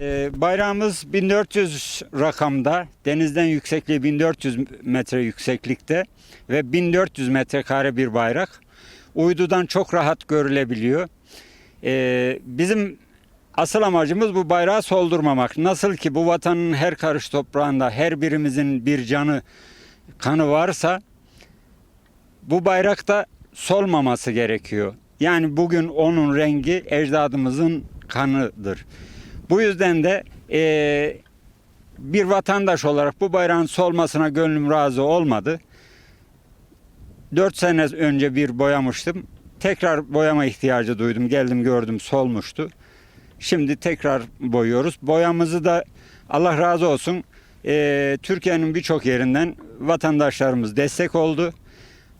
Ee, bayrağımız 1400 rakamda, denizden yüksekliği 1400 metre yükseklikte ve 1400 metrekare bir bayrak. Uydudan çok rahat görülebiliyor. Ee, bizim asıl amacımız bu bayrağı soldurmamak. Nasıl ki bu vatanın her karış toprağında her birimizin bir canı, kanı varsa bu bayrakta solmaması gerekiyor. Yani bugün onun rengi ecdadımızın kanıdır. Bu yüzden de eee, bir vatandaş olarak bu bayrağın solmasına gönlüm razı olmadı. 4 sene önce bir boyamıştım. Tekrar boyama ihtiyacı duydum. Geldim gördüm solmuştu. Şimdi tekrar boyuyoruz. Boyamızı da Allah razı olsun eee, Türkiye'nin birçok yerinden vatandaşlarımız destek oldu.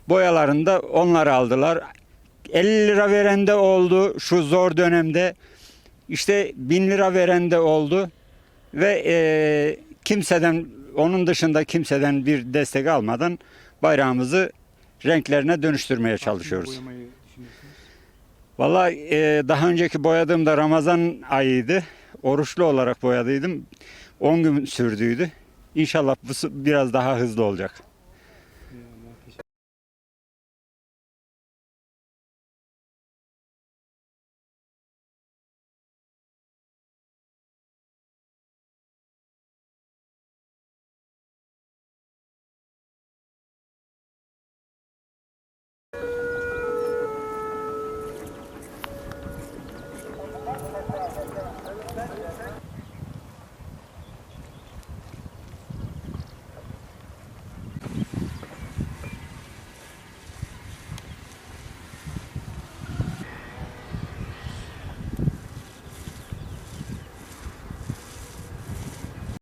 Boyalarını da onlar aldılar. 50 lira veren de oldu şu zor dönemde. İşte 1000 lira veren de oldu. Ve eee, kimseden onun dışında kimseden bir destek almadan bayrağımızı renklerine dönüştürmeye çalışıyoruz. Vallahi eee, daha önceki boyadığımda Ramazan ayıydı. Oruçlu olarak boyadıydım. 10 gün sürdüydü. İnşallah bu biraz daha hızlı olacak.